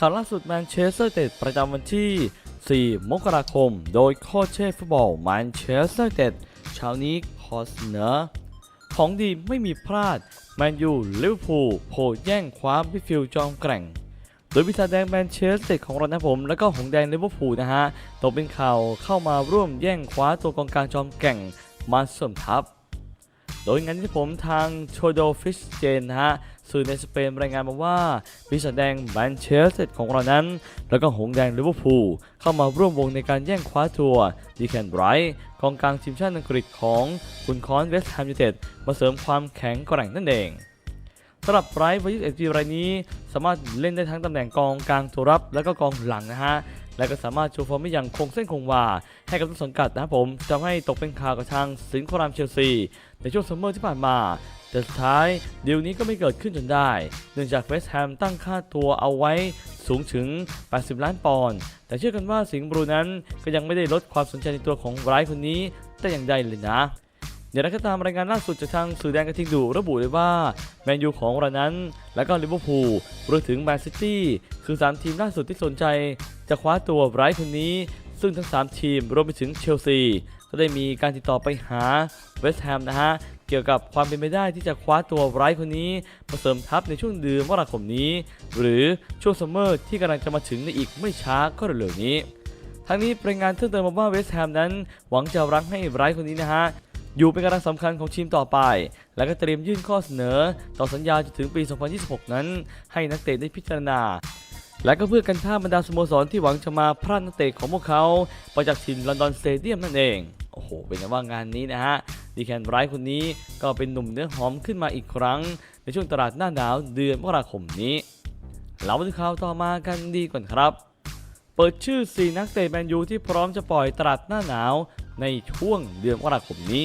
ข่าวล่าสุดแมนเชสเตอร์เต็ดประจำวันที่ 4 มกราคม โดยโค้ชเชฟฟุตบอลแมนเชสเตอร์เต็ดเช้านี้ขอเสนอของดีไม่มีพลาด แมนยูลิเวอร์พูลโผล่แย่งคว้ามิดฟิลด์จอมแกร่ง โดยวิสาแดงแมนเชสเตอร์ของเรานะผม แล้วก็หงแดงลิเวอร์พูลนะฮะตกเป็นข่าวเข้ามาร่วมแย่งคว้าตัวกองกลางจอมแกร่งมาเสริมทัพ โดยงานที่ผมทางโชโดฟิชเจนนะฮะสื่อในสเปนรายงานมาว่าวิสาแดงแมนเชสเตอร์ของเรานั้น แล้วก็หงแดงลิเวอร์พูลเข้ามาร่วมวงในการแย่งคว้าตัวดีแคนไรท์กองกลางทีมชาติอังกฤษของคุณคอนเวสต์แฮมยูไนเต็ดมาเสริมความแข็งแกร่งนั่นเองสำหรับไบรท์วัย21ปีรายนี้ สามารถเล่นได้ทั้งตำแหน่งกองกลางตัวรับและก็กองหลังนะฮะและก็สามารถโชว์ฟอร์มได้อย่างคงเส้นคงวาให้กับต้นสังกัดนะครับผมทำให้ตกเป็นข่าวกับทางสิงห์โครามเชลซี ในช่วงซัมเมอร์ที่ผ่านมา แต่สุดท้ายดีลนี้ก็ไม่เกิดขึ้นจนได้ เนื่องจากเวสต์แฮมตั้งค่าตัวเอาไว้สูงถึง 80 ล้านปอนด์แต่เชื่อกันว่าสิงห์บลูนั้นก็ยังไม่ได้ลดความสนใจในตัวของไบรท์คนนี้แต่อย่างใดเลยนะเดี๋ยวเรก็ตามรายงานล่าสุดจากทางสื่อแดงกระทิงดูระบุเลยว่า แมนยูของเรานั้น และก็ลิเวอร์พูลรวมถึงแมนซิตี้คือ 3 ทีมล่าสุดที่สนใจ จะคว้าตัวไบรท์คนนี้ ซึ่งทั้ง 3 ทีมรวมไปถึงเชลซี ก็ได้มีการติดต่อไปหาเวสต์แฮมนะฮะ เกี่ยวกับความเป็นไปได้ที่จะคว้าตัวไรท์คนนี้มาเสริมทัพในช่วงเดือนมกราคมนี้ หรือช่วงซัมเมอร์ที่กำลังจะมาถึงในอีกไม่ช้าก็เร็วๆนี้ทั้งนี้รายงานเพิ่มเติมมาว่าเวสต์แฮมนั้น หวังจะรั้งให้ไรท์คนนี้นะฮะอยู่เป็นกำลังสำคัญของทีมต่อไป และก็เตรียมยื่นข้อเสนอ ต่อสัญญาจนถึงปี 2026 นั้น ให้นักเตะได้พิจารณา และก็เพื่อกันท่าบรรดาสโมสรที่หวังจะมาพรั่นนักเตะของพวกเขาไปจากถิ่นลอนดอนสเตเดียมนั่นเอง โอ้โห เป็นไงว่างานนี้นะฮะ ดีแคนไรท์คนนี้ก็เป็นหนุ่มเนื้อหอมขึ้นมาอีกครั้ง ในช่วงตลาดหน้าหนาวเดือนมกราคมนี้ เรามาดูข่าวต่อมากันดีก่อนครับ เปิดชื่อ 4 นักเตะแมนยูที่พร้อมจะปล่อยตลาดหน้าหนาวในช่วงเดือนมกราคมนี้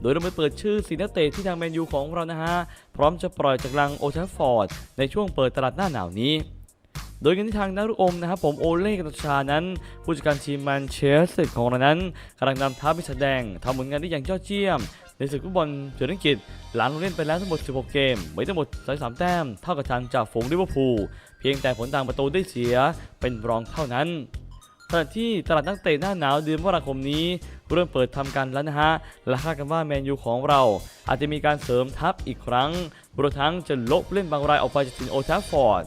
โดยเราไปเปิดชื่อสีนักเตะที่ทางแมนยูของเรานะฮะ พร้อมจะปล่อยจากลังโอทัฟฟอร์ด ในช่วงเปิดตลาดหน้าหนาวนี้ โดยกันที่ทางนักรุกอมนะครับผมโอเล่กัตชานั้น ผู้จัดการทีมแมนเชสเตอร์ของเรานั้นกำลังนำทัพไปแสดงทำผลงานได้อย่างยอดเยี่ยมในศึกฟุตบอลเจริญกิจหลังลงเล่นไปแล้วทั้งหมด 16 เกมไว้ทั้งหมด 33 แต้ม เท่ากับทางจากฝูงลิเวอร์พูล เพียงแต่ผลต่างประตูได้เสียเป็นรองเท่านั้นขณะที่ตลาดนักเตะหน้าหนาวเดือนมกราคมนี้เริ่มเปิดทำการแล้วนะฮะ และคาดกันว่าแมนยูของเรา อาจจะมีการเสริมทัพอีกครั้งรวมทั้งจะลบเล่นบางรายออกไปจากทีมโอทัฟฟอร์ด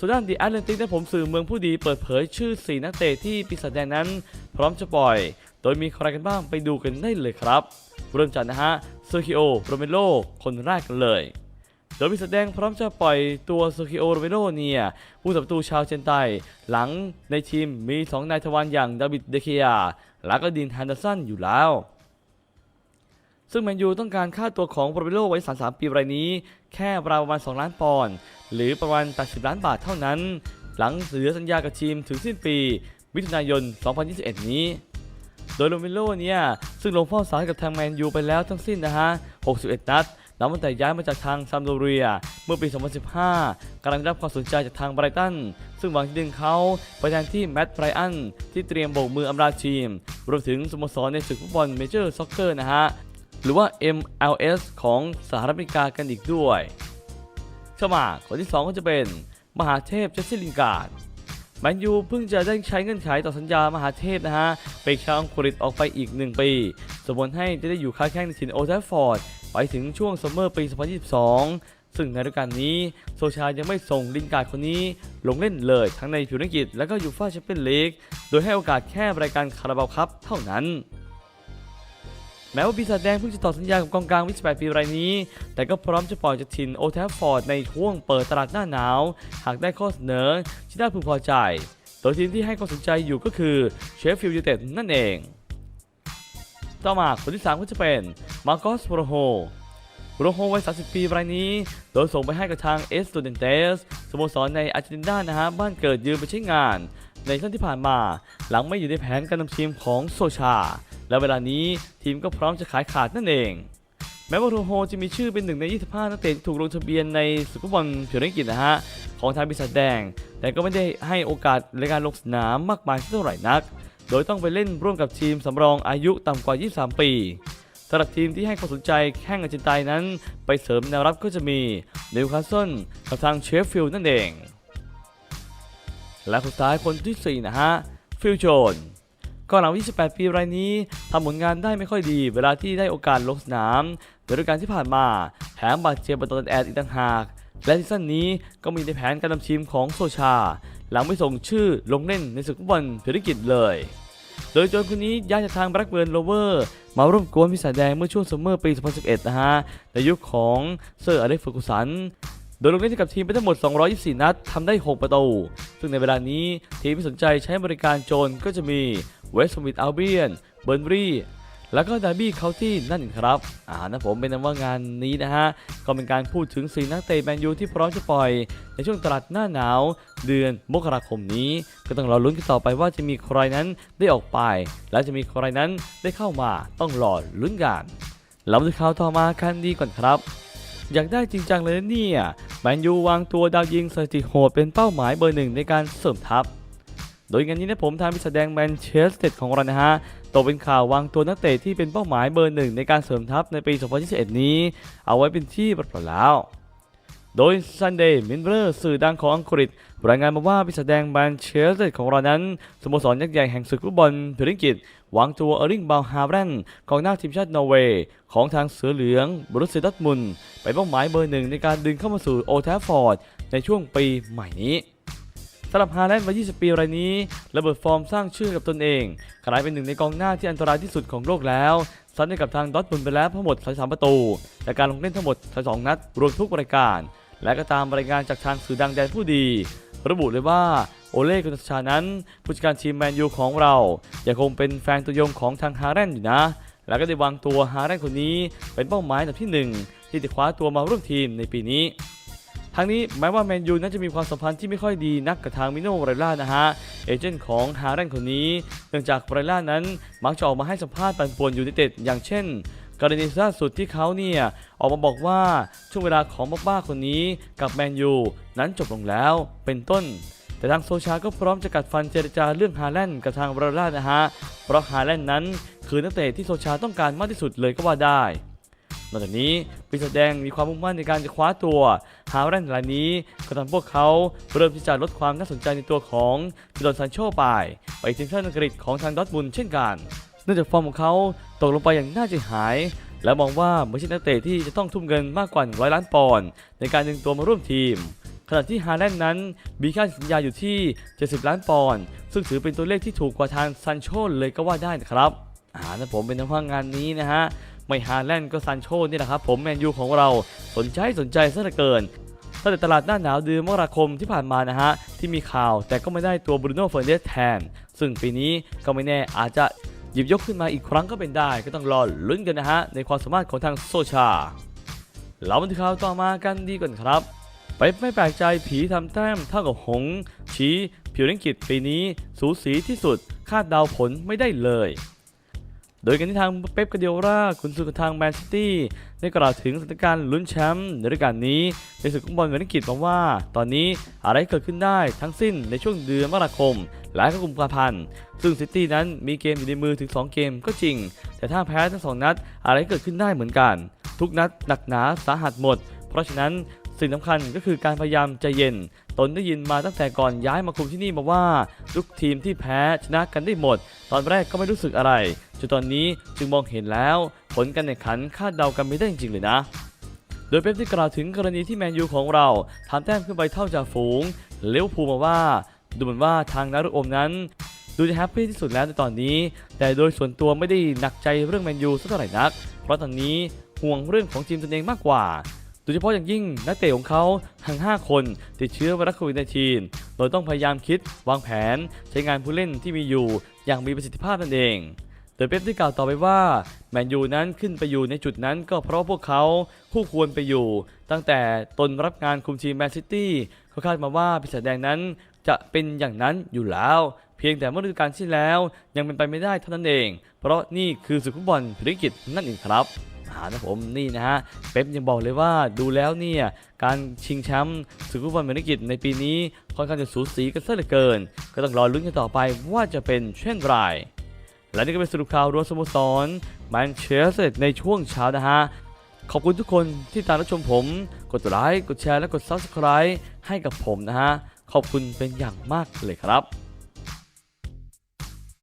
ส่วนด้านดีแอตแลนติกได้ผมสื่อเมืองผู้ดีเปิดเผยชื่อ 4 นักเตะที่ปีศาจแดงนั้น พร้อมจะปล่อย โดยมีใครกันบ้างไปดูกันได้เลยครับ เริ่มจากนะฮะเซอร์คิโอโรเมโลคนแรกกันเลยโดยปีศาจแดงพร้อมจะปล่อยตัวเซคิโอโรเมโลเนี่ยผู้สับประตูชาวเชนไต หลังในทีมมี 2 นายทวารอย่างดาวิดเดเคีย และก็ดินแฮนเดอร์สันอยู่แล้ว ซึ่งแมนยูต้องการค่าตัวของโรเมโลไว้ 33 ปีรายนี้ แค่ราวประมาณ 2 ล้านปอนด์หรือประมาณ 80 ล้านบาทเท่านั้น หลังเหลือสัญญากับทีมถึงสิ้นปี มิถุนายน 2021 นี้ โดยโรเมโลเนี่ย ซึ่งลงเฝ้าสายกับทางแมนยูไปแล้วทั้งสิ้นนะฮะ 61 นัดนับตั้งแต่ย้ายมาจากทางซัมโดเรีย เมื่อปี 2015 กำลังได้รับความสนใจจากทางไบรตัน ซึ่งหวังจะดึงเขาไปแทนที่แมตต์ไบรอันที่เตรียมโบกมืออำลาทีม รวมถึงสโมสรในศึกฟุตบอลเมเจอร์ซ็อกเกอร์นะฮะ หรือว่า MLS ของสหรัฐอเมริกากันอีกด้วยเข้ามาคนที่ 2 ก็จะเป็นมหาเทพเจสซี่ลินการ์ดแมนยูเพิ่งจะได้ใช้เงื่อนไขต่อสัญญามหาเทพนะฮะไปชาวอังกฤษออกไปอีก 1 ปีสมมติให้จะได้อยู่ค้าแข้งในถิ่นโอลด์แทฟฟอร์ดไปถึงช่วงซัมเมอร์ปี 2022 ซึ่งในฤดูกาลนี้โซชายังไม่ส่งลินการ์ดคนนี้ลงเล่นเลยทั้งในพิวอังกฤษและก็ยูฟ่าแชมเปี้ยนลีกโดยให้โอกาสแค่รายการคาราบาวคัพเท่านั้น แม้ว่าปีศาจแดงเพิ่งจะต่อสัญญากับกองกลางวิส8ปีรายนี้ แต่ก็พร้อมจะปล่อยจากทินโอแทฟฟอร์ดในช่วงเปิดตลาดหน้าหนาว หากได้ข้อเสนอที่น่าพึงพอใจ โดยทีมที่ให้ความสนใจอยู่ก็คือเชฟฟิลด์ยูเต็ดนั่นเอง ต่อมาคนที่ 3 ก็จะเป็นมาร์กอสโรโฮโรโฮวัย 30 ปีรายนี้ โดยส่งไปให้กับทางเอสตูเดนเตสสโมสรในอาร์เจนตินานะฮะบ้านเกิดยืมไปใช้งาน ในช่วงที่ผ่านมาหลังไม่อยู่ในแผนการนำทีมของโซชา และเวลานี้ทีมก็พร้อมจะขายขาดนั่นเอง แม้ว่าโรโฮจะมีชื่อเป็นหนึ่งใน 25 นักเตะที่ถูกลงทะเบียนในศึกฟุตบอลเพียงอังกฤษนะฮะ ของทางปีศาจแดง แต่ก็ไม่ได้ให้โอกาสในการลงสนามมากมายเท่าไหร่นัก โดยต้องไปเล่นร่วมกับทีมสำรองอายุต่ำกว่า 23 ปีสำหรับทีมที่ให้ความสนใจแข้งอาร์เจนไตนั้น ไปเสริมแนวรับก็จะมีนิวคาสเซิลกับทางเชฟฟิลด์นั่นเอง และสุดท้ายคนทีสี่4 นะฮะ ฟิลโจนก็หลังวันที่18ปีรายนี้ทำผลงานได้ไม่ค่อยดี เวลาที่ได้โอกาสลงสนามโดยฤดูกาลที่ผ่านมาแถมบาดเจ็บบนต้นแอดอีกต่างหาก และซีซั่นนี้ก็มีในแผนการนำทีมของโซชา หลังไม่ส่งชื่อลงเล่นในศึกฟุตบอลภารกิจเลย โดยโจนคนนี้ย้ายจากทางแบล็กเบิร์นโรเวอร์มาร่วมกวนพิศาแดงเมื่อช่วงซัมเมอร์ปี 2011 นะฮะในยุคของเซอร์อเล็กซ์เฟอร์กูสัน โดยลงเล่นกับทีมไปทั้งหมด 224 นัดทำได้ 6 ประตู ซึ่งในเวลานี้ทีมที่สนใจใช้บริการโจนก็จะมีเวสต์มิดอัลเบียน เบิร์นบรีแล้วก็ดาร์บี้เคาน์ตี้นั่นเองครับ อ่านะผมเป็นนว่างานนี้นะฮะ ก็เป็นการพูดถึงสีนักเตะแมนยูที่พร้อมจะปล่อย ในช่วงตลาดหน้าหนาว เดือนมกราคมนี้ ก็ต้องรอลุ้นกันต่อไปว่าจะมีใครนั้นได้ออกไป และจะมีใครนั้นได้เข้ามาต้องรอลุ้นกันเรามาดูข่าวต่อมากันดีก่อนครับ อยากได้จริงจังเลยเนี่ยแมนยูวางตัวดาวยิงสถิติโหดเป็นเป้าหมายเบอร์หนึ่งในการเสริมทัพ โดยงานนี้นะผมทางพิสแดงแมนเชสเตอร์ของเรานะฮะตกเป็นข่าววางตัวนักเตะที่เป็นเป้าหมายเบอร์หนึ่งในการเสริมทัพในปี 2021 นี้ เอาไว้เป็นที่เรียบร้อยแล้ว โดย Sunday m i n r e r สื่อดังของอังกฤษ รายงานมาว่าพิสแดงแมนเชสเตอร์ของเรานั้นสโมสรยักษ์ใหญ่แห่งศึกฟุตบอลพรีเมียร์ลีกวางตัวเออริงบาวฮาร์แรนกองหน้าทีมชาตินอร์เวย์ ของทางเสือเหลืองบรุสเซียดอร์ทมุนด์เป็นเป้าหมายเบอร์หนึ่งในการดึงเข้ามาสู่โอแทฟฟอร์ดในช่วงปีใหม่นี้สำหรับฮาแลนด์วัย20 ปีรายนี้ ระเบิดฟอร์มสร้างชื่อกับตนเองกลายเป็นหนึ่งในกองหน้าที่อันตรายที่สุดของโลกแล้ว ซัดให้กับทางดอทมุนไปแล้วทั้งหมด 33 ประตู จากการลงเล่นทั้งหมด 32 นัด รวมทุกรายการ และก็ตามรายงานจากทางสื่อดังแดนผู้ดี ระบุเลยว่าโอเล่กุนชานั้น ผู้จัดการทีมแมนยูของเรายังคงเป็นแฟนตัวยงของทางฮาแลนด์อยู่นะ แล้วก็ได้วางตัวฮาแลนด์คนนี้เป็นเป้าหมายอันดับที่หนึ่งที่จะคว้าตัวมาร่วมทีมในปีนี้ทั้งนี้แม้ว่าแมนยูนั้นจะมีความสัมพันธ์ที่ไม่ค่อยดีนักกับทางมิโนไรล่านะฮะ เอเจนต์ของฮาแรนคนนี้ เนื่องจากไรล่านั้นมักจะออกมาให้สัมภาษณ์ปันป่วนยูไนเต็ดอย่างเช่น กรณีล่าสุดที่เขาเนี่ยออกมาบอกว่าช่วงเวลาของบ้าบ้าคนนี้กับแมนยูนั้นจบลงแล้วเป็นต้น แต่ทางโซชาก็พร้อมจะกัดฟันเจรจาเรื่องฮาแลนด์กับทางไรล่านะฮะ เพราะฮาแลนด์นั้นคือนักเตะที่โซชาต้องการมากที่สุดเลยก็ว่าได้นอกจากนี้ปีศาจแดงมีความมุ่งมั่นในการจะคว้าตัวฮาแลนด์รายนี้ก็ทำพวกเขาเริ่มที่จะลดความน่าสนใจในตัวของจิโดนซันโชไป ไปทีมชาติอังกฤษของทางดอทมุนเช่นกัน นื่องจากฟอร์มของเขาตกลงไปอย่างน่าใจหาย และมองว่าไม่ใช่นักเตะที่จะต้องทุ่มเงินมากกว่า100ล้านปอนด์ในการดึงตัวมาร่วมทีม ขณะที่ฮาแลนด์นั้นมีค่าสัญญาอยู่ที่ 70 ล้านปอนด์ซึ่งถือเป็นตัวเลขที่ถูกกว่าทางซันโชเลยก็ว่าได้นะครับอ่านะผมเป็นทางว่างานนี้นะฮะไม่ฮาแลนด์ก็ซันโชนี่แหละครับผมแมนยูของเราสนใจสนใจซะเหลือเกินตั้งแต่ตลาดหน้าหนาวเดือนมกราคมที่ผ่านมานะฮะ ที่มีข่าวแต่ก็ไม่ได้ตัวบรูโน่เฟอร์นันสแทน ซึ่งปีนี้ก็ไม่แน่อาจจะ ยิบยกขึ้นมาอีกครั้งก็เป็นได้ก็ต้องรอลุ้นกันนะฮะ ในความสามารถของทางโซชาเรามาถึงข่าวต่อมากันดีก่อนครับ ไปไม่แปลกใจผีทำแต้มเท่ากับหง ชี้ผิวเล่นกิจปีนี้สูสีที่สุดคาดเดาผลไม่ได้เลย โดยกันที่ทางเป๊ปกาเดียร่าคุณซื้อทางแมนซิตี้ได้กล่าวถึงสถานการณ์ลุ้นแชมป์ในฤดูกาลนี้ในศึกฟุตบอลเวนิกิจบอกว่า ตอนนี้อะไรเกิดขึ้นได้ทั้งสิ้นในช่วงเดือนมกราคม และก็กุมภาพันธ์ ซึ่งซิตี้นั้นมีเกมอยู่ในมือถึง 2 เกมก็จริง แต่ถ้าแพ้ทั้งสองนัดอะไรเกิดขึ้นได้เหมือนกัน ทุกนัดหนักหนาสาหัสหมด เพราะฉะนั้นสิ่งสำคัญก็คือการพยายามใจเย็น ตนได้ยินมาตั้งแต่ก่อนย้ายมาคุมที่นี่มาว่าทุกทีมที่แพ้ชนะกันได้หมด ตอนแรกก็ไม่รู้สึกอะไรจนตอนนี้จึงมองเห็นแล้ว ผลการแข่งขันคาดเดากันไม่ได้จริงๆเลยนะโดยเป๊ปได้กล่าวถึงกรณีที่แมนยูของเราทำแต้มขึ้นไปเท่าจากฝูงเลี้ยวภูมาว่า ดูเหมือนว่าทางนารุโอมนั้น ดูจะแฮปปี้ที่สุดแล้วในตอนนี้ แต่โดยส่วนตัวไม่ได้หนักใจเรื่องแมนยูสักเท่าไหร่นัก เพราะตอนนี้ห่วงเรื่องของทีมตนเองมากกว่า ดยเฉพาะอย่างยิ่งนักเตะของเขาทั้ง 5 คนติดเชื้อไวรัสโควิด -19 โดยต้องพยายามคิดวางแผน ใช้งานผู้เล่นที่มีอยู่อย่างมีประสิทธิภาพนั่นเองโดยเป๊ปได้กล่าวต่อไปว่าแมนยูนั้นขึ้นไปอยู่ในจุดนั้นก็เพราะพวกเขาคู่ควรไปอยู่ ตั้งแต่ตนรับงานคุมทีมแมนซิตี้เขาคาดมาว่าปีศาจแดงนั้นจะเป็นอย่างนั้นอยู่แล้ว เพียงแต่เมื่อฤดูกาลที่แล้วยังเป็นไปไม่ได้เท่านั้นเอง เพราะนี่คือศึกฟุตบอลภารกิจนั่นเองครับ อ่านะผมนี่นะฮะเป๊ปยังบอกเลยว่าดูแล้วเนี่ยการชิงแชมป์ศึกฟุตบอลภารกิจในปีนี้ค่อนข้างจะสูสีกันซะเหลือเกิน ก็ต้องรอลุ้นกันต่อไปว่าจะเป็นเช่นไรและนี่ก็เป็นสรุปข่าวรวมสโมสรแมนเชสเตอร์ในช่วงเช้านะฮะขอบคุณทุกคนที่ตามรับชมผม กดไลค์กดแชร์และกด Subscribe ให้กับผมนะฮะ ขอบคุณเป็นอย่างมากเลยครับ